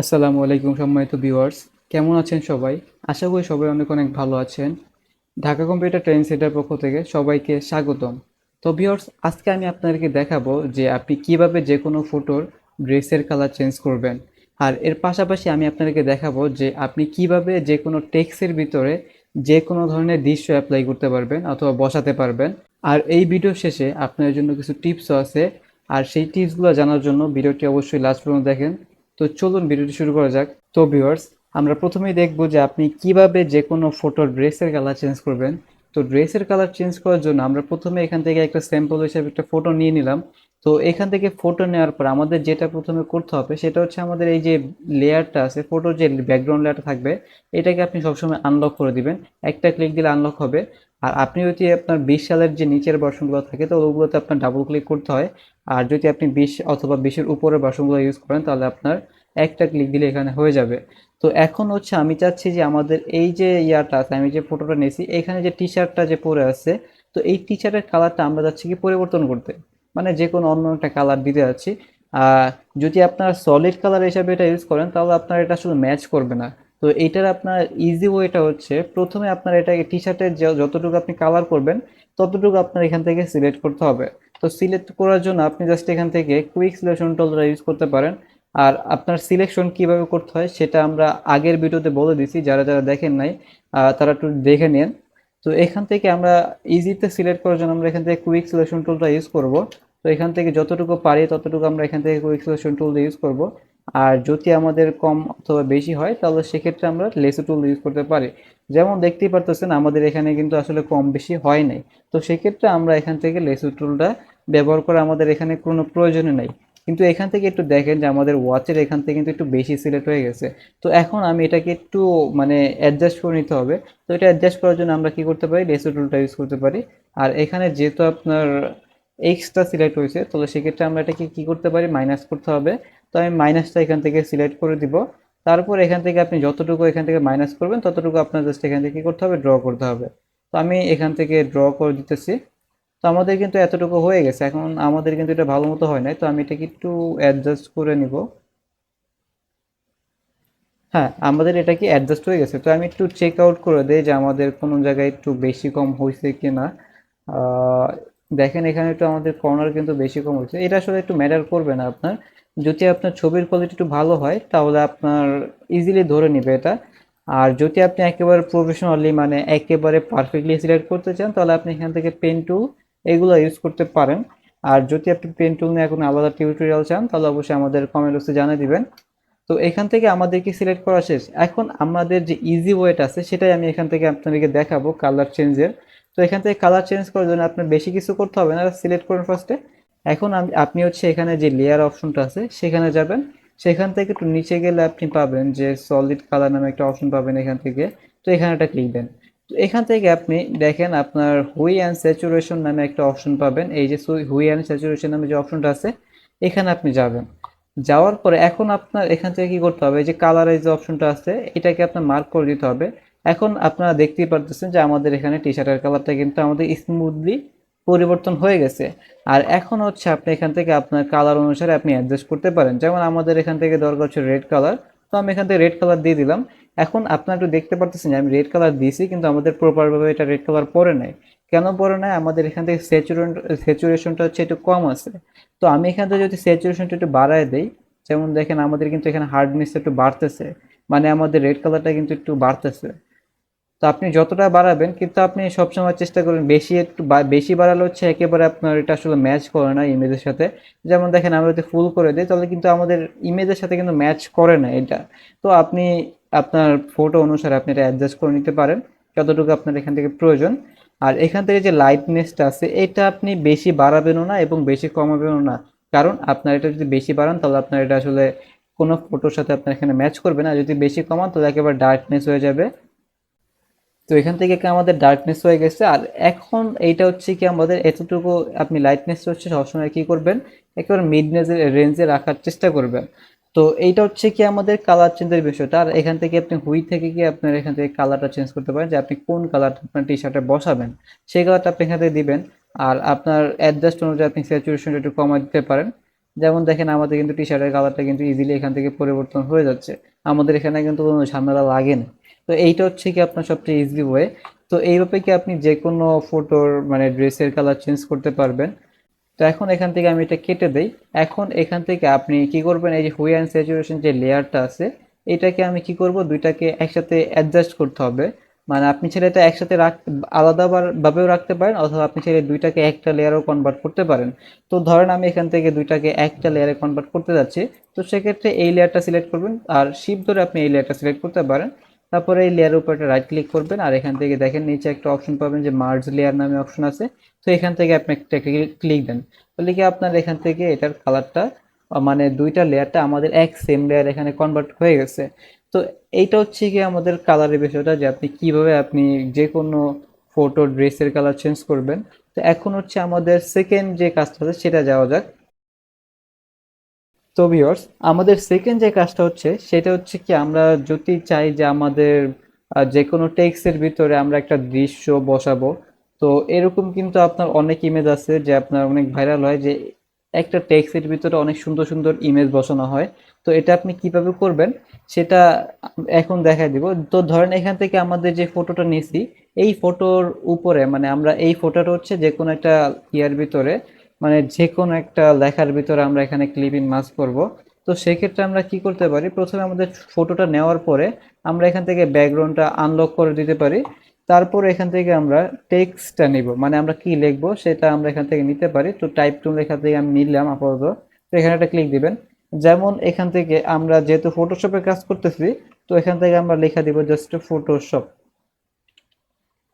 আসসালামু আলাইকুম সম্মানিত ভিউয়ার্স। কেমন আছেন সবাই? আশা করি সবাই অনেক অনেক ভালো আছেন। ঢাকা কম্পিউটার ট্রেনিং সেন্টার পক্ষ থেকে সবাইকে স্বাগতম। তো ভিউয়ার্স, আজকে আমি আপনাদেরকে দেখাবো যে আপনি কীভাবে যে কোনো ফটোর ড্রেসের কালার চেঞ্জ করবেন। আর এর পাশাপাশি আমি আপনাদেরকে দেখাবো যে আপনি কীভাবে যে কোনো টেক্সের ভিতরে যে কোনো ধরনের দৃশ্য অ্যাপ্লাই করতে পারবেন অথবা বসাতে পারবেন। আর এই ভিডিও শেষে আপনার জন্য কিছু টিপসও আছে। আর সেই টিপসগুলো জানার জন্য ভিডিওটি অবশ্যই লাস্ট পর্যন্ত দেখেন। তো চলুন ভিডিওটি শুরু করা যাক। তো ভিউয়ার্স আমরা প্রথমেই দেখব যে আপনি কীভাবে যে কোনো ফটোর ড্রেসের কালার চেঞ্জ করবেন। তো ড্রেসের কালার চেঞ্জ করার জন্য আমরা প্রথমে এখান থেকে একটা স্যাম্পল হিসেবে একটা ফটো নিয়ে নিলাম। তো এখান থেকে ফটো নেওয়ার পর আমাদের যেটা প্রথমে করতে হবে, সেটা হচ্ছে আমাদের এই যে লেয়ারটা আছে ফটোর যে ব্যাকগ্রাউন্ড লেয়ারটা থাকবে, এটাকে আপনি সবসময় আনলক করে দিবেন। একটা ক্লিক দিলে আনলক হবে। আর আপনি যদি আপনার বিশ সালের যে নিচের বাসনগুলো থাকে, তো ওগুলোতে আপনার ডাবল ক্লিক করতে হয়। আর যদি আপনি বিশ অথবা বিশের উপরের বাসনগুলো ইউজ করেন, তাহলে আপনার একটা ক্লিক দিলে এখানে হয়ে যাবে। তো এখন হচ্ছে আমি চাচ্ছি যে আমাদের এই যে ইয়াটা আছে, আমি যে ফটোটা নিয়েছি, এখানে যে টি শার্টটা যে পরে আছে, তো এই টি শার্টের কালারটা আমরা যাচ্ছি কি পরিবর্তন করতে? মানে যে কোনো অন্য একটা কালার দিতে যাচ্ছি যদি আপনার সলিড কালার হিসাবে এটা ইউজ করেন, তাহলে আপনার এটা শুধু ম্যাচ করবে না। তো এইটার আপনার ইজি ওয়েটা হচ্ছে, প্রথমে আপনার এটাকে টি শার্টের যতটুকু আপনি কালার করবেন, ততটুকু আপনার এখান থেকে সিলেক্ট করতে হবে। তো সিলেক্ট করার জন্য আপনি জাস্ট এখান থেকে কুইক সিলেকশন টুলটা ইউজ করতে পারেন। আর আপনার সিলেকশন কীভাবে করতে হয় সেটা আমরা আগের ভিডিওতে বলে দিছি যারা যারা দেখেন নাই তারা একটু দেখে নেন। তো এখান থেকে আমরা ইজিতে সিলেক্ট করার জন্য আমরা এখান থেকে কুইক সিলেকশন টুলটা ইউজ করব। তো এখান থেকে যতটুকু পারি ততটুকু আমরা এখান থেকে কুইক সিলেকশন টুল ইউজ করব। আর যদি আমাদের কম অথবা বেশি হয়, তাহলে সেক্ষেত্রে আমরা লেসো টুল ইউজ করতে পারি। যেমন দেখতেই পারতেছেন, আমাদের এখানে কিন্তু আসলে কম বেশি হয় নাই। তো সেক্ষেত্রে আমরা এখান থেকে লেসো টুলটা ব্যবহার করা আমাদের এখানে কোনো প্রয়োজনে নাই। কিন্তু এখান থেকে একটু দেখেন যে আমাদের ওয়াচের এখান থেকে কিন্তু একটু বেশি সিলেক্ট হয়ে গেছে। তো এখন আমি এটাকে একটু মানে অ্যাডজাস্ট করে নিতে হবে। তো এটা অ্যাডজাস্ট করার জন্য আমরা কি করতে পারি? লেসো টুলটা ইউজ করতে পারি। আর এখানে যেহেতু আপনার এক্সট্রা সিলেক্ট হয়েছে তাহলে সেক্ষেত্রে আমরা এটাকে কি করতে পারি? মাইনাস করতে হবে। তো আমি মাইনাসটা এখান থেকে সিলেক্ট করে দিব। তারপর এখান থেকে আপনি যতটুকু এখান থেকে মাইনাস করবেন, ততটুকু আপনার জাস্ট এখান থেকে কি করতে হবে? ড্র করতে হবে। তো আমি এখান থেকে ড্র করে দিতেছি। তো আমাদের কিন্তু এতটুকু হয়ে গেছে। এখন আমাদের কিন্তু এটা ভালো মতো হয় নাই, তো আমি এটাকে একটু অ্যাডজাস্ট করে নিব। হ্যাঁ আমাদের এটা কি অ্যাডজাস্ট হয়ে গেছে। তো আমি একটু চেক আউট করে দিই যে আমাদের কোনো জায়গায় একটু বেশি কম হয়েছে কি না দেখেন এখানে একটু আমাদের কর্নার কিন্তু বেশি কম হয়েছে। এটা আসলে একটু ম্যাটার করবে না আপনার। যদি আপনার ছবির কোয়ালিটি একটু ভালো হয়, তাহলে আপনার ইজিলি ধরে নেবে এটা। আর যদি আপনি একেবারে প্রফেশনালি মানে একেবারে পারফেক্টলি সিলেক্ট করতে চান, তাহলে আপনি এখান থেকে পেন টুল এগুলো ইউজ করতে পারেন। আর যদি আপনি পেন টুল নিয়ে এখন আলাদা টিউটোরিয়াল চান, তাহলে অবশ্যই আমাদের কমেন্ট বক্সে জানিয়ে দিবেন। তো এখান থেকে আমাদেরকে সিলেক্ট করা শেষ? এখন আমাদের যে ইজি ওয়েট আছে, সেটাই আমি এখান থেকে আপনাদেরকে দেখাবো কালার চেঞ্জের তো এখান থেকে কালার চেঞ্জ করার জন্য আপনার বেশি কিছু করতে হবে না সিলেক্ট করুন ফার্স্টে এখন আপনি হচ্ছে এখানে যে লেয়ার অপশনটা আছে, সেখানে যাবেন। সেখান থেকে একটু নিচে গেলে আপনি পাবেন যে সলিড কালার নামে একটা অপশন পাবেন এখান থেকে। তো এখানে একটা ক্লিক দেন। তো এখান থেকে আপনি দেখেন আপনার হুই অ্যান্ড স্যাচুরেশন নামে একটা অপশন পাবেন। এই যে হুই অ্যান্ড স্যাচুরেশন নামে যে অপশনটা আছে, এখানে আপনি যাবেন। যাওয়ার পরে এখন আপনার এখান থেকে কি করতে হবে? যে কালারের যে অপশনটা আছে, এটাকে আপনার মার্ক করে দিতে হবে। এখন আপনারা দেখতেই পারতেছেন যে আমাদের এখানে টি শার্টের কালারটা কিন্তু আমাদের স্মুথলি পরিবর্তন হয়ে গেছে। আর এখন হচ্ছে আপনি এখান থেকে আপনার কালার অনুসারে আপনি অ্যাডজাস্ট করতে পারেন। যেমন আমাদের এখান থেকে দরকার হচ্ছে রেড কালার তো আমি এখান থেকে রেড কালার দিয়ে দিলাম। এখন আপনারা একটু দেখতে পারতেছেন যে আমি রেড কালার দিয়েছি, কিন্তু আমাদের প্রপারভাবে এটা রেড কালার পরে নাই। কেন পরে নাই? আমাদের এখান থেকে স্যাচুরেশন স্যাচুরেশনটা হচ্ছে একটু কম আছে। তো আমি এখান থেকে যদি স্যাচুরেশনটা একটু বাড়ায় দিই, যেমন দেখেন আমাদের কিন্তু এখানে হার্ডনেস একটু বাড়তেছে। মানে আমাদের রেড কালারটা কিন্তু একটু বাড়তেছে। তো আপনি যতটা বাড়াবেন, কিন্তু আপনি সবসময় চেষ্টা করবেন বেশি একটু বেশি বাড়ালে হচ্ছে একেবারে আপনার এটা আসলে ম্যাচ করে না ইমেজের সাথে। যেমন দেখেন, আমরা যদি ফুল করে দিই, তাহলে কিন্তু আমাদের ইমেজের সাথে কিন্তু ম্যাচ করে না এটা। তো আপনি আপনার ফটো অনুসারে আপনি এটা অ্যাডজাস্ট করে নিতে পারেন, যতটুকু আপনার এখান থেকে প্রয়োজন। আর এখান থেকে যে লাইটনেসটা আছে, এটা আপনি বেশি বাড়াবেনও না এবং বেশি কমাবেনও না। কারণ আপনার এটা যদি বেশি বাড়ান, তাহলে আপনার এটা আসলে কোনো ফটোর সাথে আপনার এখানে ম্যাচ করবে না। যদি বেশি কমান, তাহলে একেবারে ডার্কনেস হয়ে যাবে। তো এখান থেকে কি আমাদের ডার্কনেস হয়ে গেছে? আর এখন এইটা হচ্ছে কি আমাদের এতটুকু আপনি লাইটনেস হচ্ছে, সবসময় কি করবেন? একেবারে মিড রেঞ্জে রাখার চেষ্টা করবেন। তো এইটা হচ্ছে কি আমাদের কালার চেঞ্জের বিষয়টা। আর এখান থেকে আপনি হুই থেকে কি আপনার এখান থেকে কালারটা চেঞ্জ করতে পারেন যে আপনি কোন কালারটা আপনার টি শার্টে বসাবেন। সেই কালারটা আপনি এখান থেকে দিবেন। আর আপনার অ্যাডজাস্ট অনুযায়ী আপনি স্যাচুরেশনটা একটু কমায় দিতে পারেন। যেমন দেখেন আমাদের কিন্তু টি শার্টের কালারটা কিন্তু ইজিলি এখান থেকে পরিবর্তন হয়ে যাচ্ছে। আমাদের এখানে কিন্তু কোনো ঝামেলা লাগে না। তো এইটা হচ্ছে কি আপনার সবচেয়ে ইজি ওয়ে তো এইভাবে কি আপনি যে কোনো ফটোর মানে ড্রেসের কালার চেঞ্জ করতে পারবেন। তো এখন এখান থেকে আমি এটা কেটে দেই। এখন এখান থেকে আপনি কি করবেন, এই যে হুই অ্যান্ড স্যাচুরেশন যে লেয়ারটা আছে, এটাকে আমি কি করব, দুইটাকে একসাথে অ্যাডজাস্ট করতে হবে। মানে আপনি ছেলে এটা একসাথে রাখ, আলাদা রাখতে পারেন, অথবা আপনি ছেলে দুইটাকে একটা লেয়ারও কনভার্ট করতে পারেন। তো ধরেন আমি এখান থেকে দুইটাকে একটা লেয়ারে কনভার্ট করতে যাচ্ছি। তো সেক্ষেত্রে এই লেয়ারটা সিলেক্ট করবেন, আর শিপ ধরে আপনি এই লেয়ারটা সিলেক্ট করতে পারেন। তারপরে এই লেয়ারের উপর একটা রাইট ক্লিক করবেন আর এখান থেকে দেখেন নিচে একটা অপশন পাবেন যে মার্জ লেয়ার নামে অপশন আছে। তো এখান থেকে আপনি একটা ক্লিক দেন। তাহলে কি আপনার এখান থেকে এটার কালারটা মানে দুইটা লেয়ারটা আমাদের এক সেম লেয়ার এখানে কনভার্ট হয়ে গেছে। তো এইটা হচ্ছে কি আমাদের কালারের বিষয়টা যে আপনি কীভাবে আপনি যে কোনো ফটো ড্রেসের কালার চেঞ্জ করবেন। তো এখন হচ্ছে আমাদের সেকেন্ড যে কাজটা আছে সেটা যাওয়া যাক। তো ভিউয়ার্স আমাদের সেকেন্ড যে কাজটা হচ্ছে, সেটা হচ্ছে কি আমরা যদি চাই যে আমাদের যে কোনো টেক্সটের ভিতরে আমরা একটা দৃশ্য বসাবো, তো এরকম কিন্তু আপনার অনেক ইমেজ আছে যে আপনার অনেক ভাইরাল হয় যে একটা টেক্সটের ভিতরে অনেক সুন্দর সুন্দর ইমেজ বসানো হয়। তো এটা আপনি কীভাবে করবেন? সেটা এখন দেখাই দিব। তো ধরেন এখান থেকে আমাদের যে ফটোটা নিয়েছি এই ফটোর উপরে মানে আমরা এই ফটোটা হচ্ছে যে কোনো একটা ইয়ার ভিতরে মানে যে কোনো একটা লেখার ভিতরে আমরা এখানে ক্লিপিং মাস করব। তো সেক্ষেত্রে আমরা কি করতে পারি? প্রথমে আমাদের ফটোটা নেওয়ার পরে আমরা এখান থেকে ব্যাকগ্রাউন্ডটা আনলক করে দিতে পারি। তারপর এখান থেকে আমরা টেক্সটটা নিব। মানে আমরা কি লিখব সেটা আমরা এখান থেকে নিতে পারি। তো টাইপ টুল এখান থেকে আমি নিলাম আপাতত। তো এখানে একটা ক্লিক দিবেন। যেমন এখান থেকে আমরা যেহেতু ফটোশপে কাজ করতেছি, তো এখান থেকে আমরা লেখা দিব জাস্ট ফটোশপ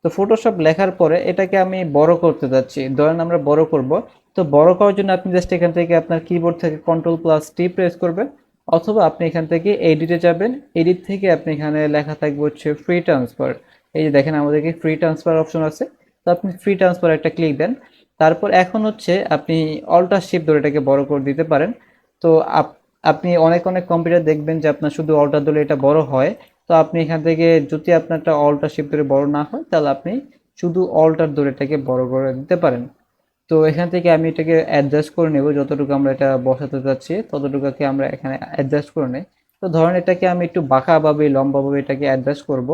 তো ফটোশপ লেখার পরে এটাকে আমি বড় করতে যাচ্ছি। ধরেন আমরা বড় করব। তো বড় করার জন্য আপনি জাস্ট এখান থেকে আপনার কিবোর্ড থেকে কন্ট্রোল প্লাস টি প্রেস করবেন অথবা আপনি এখান থেকে এডিটে যাবেন। এডিট থেকে আপনি এখানে লেখা থাকবে হচ্ছে ফ্রি ট্রান্সফার এই যে দেখেন আমাদেরকে ফ্রি ট্রান্সফার অপশন আছে। তো আপনি ফ্রি ট্রান্সফার একটা ক্লিক দেন। তারপর এখন হচ্ছে আপনি অল্টার শিপ ধরে এটাকে বড় করে দিতে পারেন। তো আপ- আপনি অনেক অনেক কম্পিউটার দেখবেন যে আপনার শুধু অল্টার দিলে এটা বড় হয়। তো আপনি এখান থেকে যদি আপনার একটা অল্টার শিপ ধরে বড় না হয়, তাহলে আপনি শুধু অল্টার ধরে এটাকে বড় করে দিতে পারেন। তো এখান থেকে আমি এটাকে অ্যাডজাস্ট করে নেব, যতটুকু আমরা এটা বসাতে চাচ্ছি ততটুকুকে আমরা এখানে অ্যাডজাস্ট করে নেই। তো ধরেন এটাকে আমি একটু বাঁকাভাবে লম্বাভাবে এটাকে অ্যাডজাস্ট করব।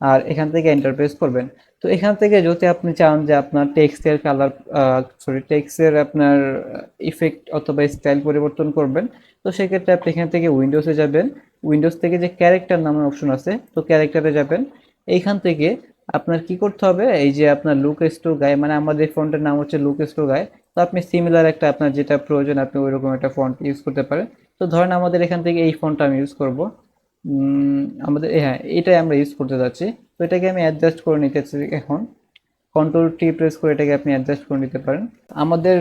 আর এখান থেকে এন্টার প্রেস করবেন। তো এখান থেকে যদি আপনি চান যে আপনার টেক্সটের কালার সরি টেক্সটের আপনার ইফেক্ট অথবা স্টাইল পরিবর্তন করবেন, তো সেক্ষেত্রে আপনি এখান থেকে উইন্ডোজে যাবেন। উইন্ডোজ থেকে যে ক্যারেক্টার নামের অপশন আছে, তো ক্যারেক্টারে যাবেন। এইখান থেকে আপনার কি করতে হবে? এই যে আপনার লুক স্টোর গায়ে মানে আমাদের ফন্টের নাম হচ্ছে লুক স্টোর গায়ে তো আপনি সিমিলার একটা আপনার যেটা প্রয়োজন, আপনি ওইরকম একটা ফন্ট ইউজ করতে পারেন। তো ধরেন আমাদের এখান থেকে এই ফন্টটা আমি ইউজ করব। আমাদের হ্যাঁ এটাই আমরা ইউজ করতে যাচ্ছি। তো এটাকে আমি অ্যাডজাস্ট করে নিতেছি এখন। কন্ট্রোল টি প্রেস করে এটাকে আপনি অ্যাডজাস্ট করে নিতে পারেন। আমাদের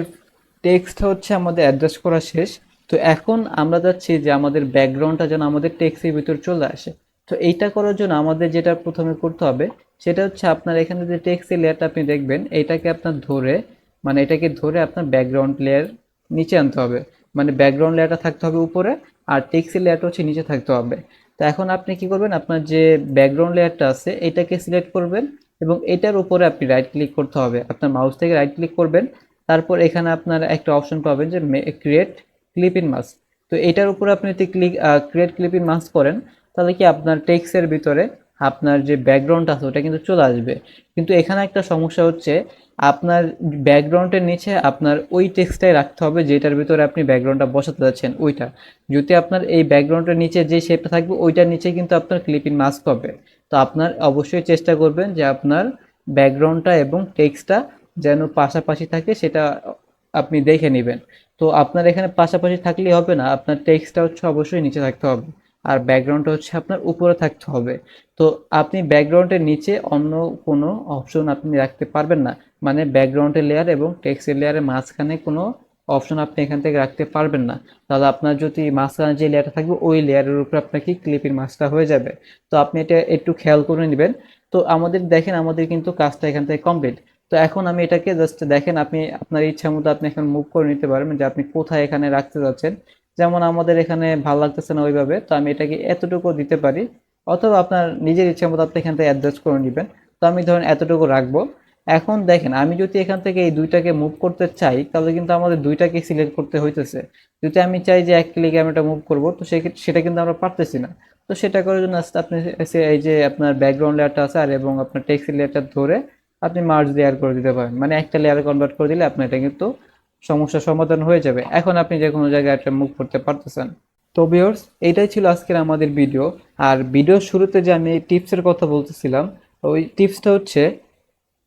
টেক্সট হচ্ছে আমাদের অ্যাডজাস্ট করা শেষ। তো এখন আমরা যাচ্ছি যে আমাদের ব্যাকগ্রাউন্ডটা যেন আমাদের টেক্সটের ভিতর চলে আসে। তো এইটা করার জন্য আমাদের যেটা প্রথমে করতে হবে, সেটা হচ্ছে আপনার এখানে যে টেক্সটের লেয়ারটা আপনি দেখবেন, এটাকে আপনার ধরে মানে এটাকে ধরে আপনার ব্যাকগ্রাউন্ড লেয়ার নিচে আনতে হবে। মানে ব্যাকগ্রাউন্ড লেয়ারটা থাকতে হবে উপরে, আর টেক্সটের লেয়ারটা হচ্ছে নিচে থাকতে হবে। তো এখন আপনি কি করবেন? আপনার যে ব্যাকগ্রাউন্ড লেয়ারটা আছে, এটাকে সিলেক্ট করবেন এবং এটার উপরে আপনি রাইট ক্লিক করতে হবে। আপনার মাউস থেকে রাইট ক্লিক করবেন, তারপর এখানে আপনার একটা অপশন পাবেন যে ক্রিয়েট ক্লিপ ইন মাস্ক তো এটার উপরে আপনি যদি click create clip in mask করেন, তাহলে কি আপনার টেক্সের ভিতরে আপনার যে ব্যাকগ্রাউন্ড আছে, ওটা কিন্তু চলে আসবে। কিন্তু এখানে একটা সমস্যা হচ্ছে, আপনার ব্যাকগ্রাউন্ডের নিচে আপনার ওই টেক্সটাই রাখতে হবে, যেটার ভিতরে আপনি ব্যাকগ্রাউন্ডটা বসাতে যাচ্ছেন, ওইটা। যদি আপনার এই ব্যাকগ্রাউন্ডের নিচে যে শেপটা থাকবে, ওইটার নিচে কিন্তু আপনার ক্লিপিং মাস্ক হবে। তো আপনার অবশ্যই চেষ্টা করবেন যে আপনার ব্যাকগ্রাউন্ডটা এবং টেক্সটটা যেন পাশাপাশি থাকে, সেটা আপনি দেখে নেবেন। তো আপনার এখানে পাশাপাশি থাকলেই হবে না, আপনার টেক্সটটা হচ্ছে অবশ্যই নিচে থাকতে হবে। আর ব্যাকগ্রাউন্ডটা হচ্ছে আপনার উপরে থাকতে হবে। তো আপনি ব্যাকগ্রাউন্ডের নিচে অন্য কোনো অপশন আপনি রাখতে পারবেন না। মানে ব্যাকগ্রাউন্ডের লেয়ার এবং টেক্সটের লেয়ারের মাঝখানে কোনো অপশন আপনি এখান থেকে রাখতে পারবেন না। তাহলে আপনার যদি মাঝখানে যে লেয়ারটা থাকবে, ওই লেয়ারের উপরে আপনার কি ক্লিপিং মাস্কটা হয়ে যাবে। তো আপনি এটা একটু খেয়াল করে নেবেন। তো আমাদের দেখেন, আমাদের কিন্তু কাজটা এখান থেকে কমপ্লিট তো এখন আমি এটাকে জাস্ট দেখেন, আপনি আপনার ইচ্ছা মতো আপনি এখন মুভ করে নিতে পারবেন যে আপনি কোথায় এখানে রাখতে যাচ্ছেন। যেমন আমাদের এখানে ভালো লাগতেছে না ওইভাবে, তো আমি এটাকে এতটুকু দিতে পারি। অথবা আপনার নিজের ইচ্ছা মতো আপনি এখান থেকে অ্যাডজাস্ট করে নেবেন। তো আমি ধরেন এতটুকু রাখব। এখন দেখেন, আমি যদি এখান থেকে এই দুইটাকে মুভ করতে চাই, তাহলে কিন্তু আমাদের দুইটাকে সিলেক্ট করতে হইতেছে। যদি আমি চাই যে এক ক্লিকে আমি এটা মুভ করব, তো সেটা কিন্তু আমরা পারতেছি না। তো সেটা করার জন্য আপনি এই যে আপনার ব্যাকগ্রাউন্ড লেয়ারটা আছে, আর এবং আপনার টেক্সট লেয়ারটা ধরে আপনি মার্জ লেয়ার করে দিতে পারেন। মানে একটা লেয়ারে কনভার্ট করে দিলে আপনার এটা কিন্তু সমস্যার সমাধান হয়ে যাবে। এখন আপনি যে কোনো জায়গায় একটা মুখ করতে পারতেছেন। তো ভিউয়ার্স এইটাই ছিল আজকের আমাদের ভিডিও আর ভিডিওর শুরুতে যে আমি টিপসের কথা বলতেছিলাম, ওই টিপসটা হচ্ছে,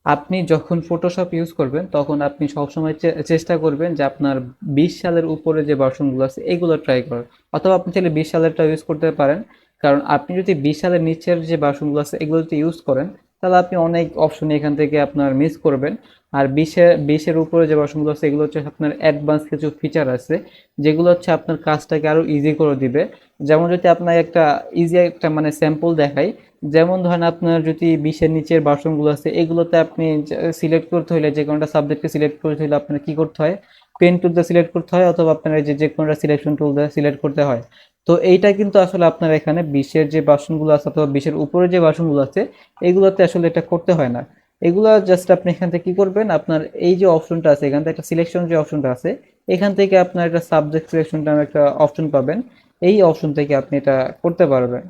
আপনি যখন ফটোশপ ইউজ করবেন, তখন আপনি সবসময় চেষ্টা করবেন যে আপনার বিশ সালের উপরে যে ভার্সনগুলো আছে, এগুলো ট্রাই করার। অথবা আপনি চাইলে বিশ সালেরটা ইউজ করতে পারেন। কারণ আপনি যদি বিশ সালের নিচের যে ভার্সনগুলো আছে এগুলো যদি ইউজ করেন তাহলে আপনি অনেক অপশন এখান থেকে আপনার মিস করবেন। আর বিশের বিশের উপরে যে ভার্সনগুলো আছে, এগুলো হচ্ছে আপনার অ্যাডভান্স কিছু ফিচার আছে, যেগুলো হচ্ছে আপনার কাজটাকে আরও ইজি করে দিবে। যেমন যদি আপনার একটা ইজি একটা মানে স্যাম্পল দেখাই, যেমন ধরেন আপনার যদি বিশের নিচের ভার্সনগুলো আছে, এগুলোতে আপনি সিলেক্ট করতে হলে যে কোনোটা সাবজেক্টকে সিলেক্ট করতে হলে আপনার কি করতে হয়? পেন টুল দিয়ে সিলেক্ট করতে হয়, অথবা আপনার যে যে কোনোটা সিলেকশন টুল দিয়ে সিলেক্ট করতে হয়। তো এইটা কিন্তু আসলে আপনার এখানে বিশের যে বাসনগুলো আছে অথবা বিশের উপরে যে বাসনগুলো আছে, এগুলোতে আসলে এটা করতে হয় না। এগুলো জাস্ট আপনি এখান থেকে কি করবেন? আপনার এই যে অপশনটা আছে, এখান থেকে একটা সিলেকশন যে অপশনটা আছে, এখান থেকে আপনার একটা সাবজেক্ট সিলেকশন নামে একটা অপশন পাবেন। এই অপশন থেকে আপনি এটা করতে পারবেন।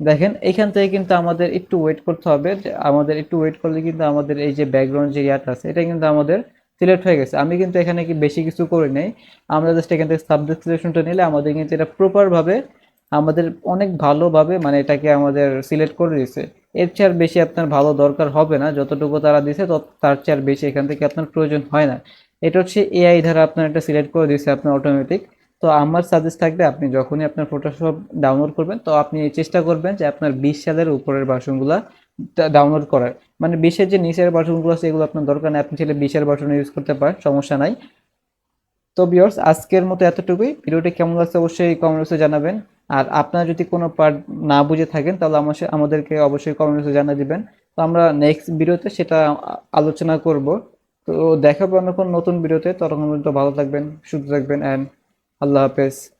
দেখেন, এখান থেকে কিন্তু আমাদের একটু ওয়েট করতে হবে। আমাদের একটু ওয়েট করলে কিন্তু আমাদের এই যে ব্যাকগ্রাউন্ড যে ইয়াটা আছে, এটা কিন্তু আমাদের সিলেক্ট হয়ে গেছে। আমি কিন্তু এখানে কি বেশি কিছু করে নেই। আমরা জাস্ট এখান থেকে সাবজেক্ট সিলেকশনটা নিলে আমাদের কিন্তু এটা প্রপারভাবে আমাদের অনেক ভালোভাবে মানে এটাকে আমাদের সিলেক্ট করে দিয়েছে। এর চেয়ে বেশি আপনার ভালো দরকার হবে না। যতটুকু তারা দিছে তত তার চেয়ে বেশি এখান থেকে আপনার প্রয়োজন হয় না। এটা হচ্ছে এআই দ্বারা আপনার এটা সিলেক্ট করে দিয়েছে আপনার অটোমেটিক তো আমার সাজেস্ট থাকবে আপনি যখনই আপনার ফটোশপ ডাউনলোড করবেন, তো আপনি চেষ্টা করবেন যে আপনার বিশ সালের উপরের ভার্সনগুলো ডাউনলোড করার। মানে বিশের যে নিচের ভার্সনগুলো আছে, এগুলো আপনার দরকার নেই। আপনি চাইলে বিশের ভার্সন ইউজ করতে পারেন, সমস্যা নাই। তো বিয়ার্স আজকের মতো এতটুকুই। ভিডিওটি কেমন লাগছে অবশ্যই কমেন্টসে জানাবেন। আর আপনারা যদি কোনো পার্ট না বুঝে থাকেন, তাহলে আমার সা- আমাদেরকে অবশ্যই কমেন্টসে জানিয়ে দিবেন। তো আমরা নেক্সট ভিডিওতে সেটা আলোচনা করব। তো দেখাবো অন্য কোনো নতুন ভিডিওতে। ততক্ষণ পর্যন্ত ভালো থাকবেন, সুস্থ থাকবেন অ্যান্ড আল্লাহ হাফেজ।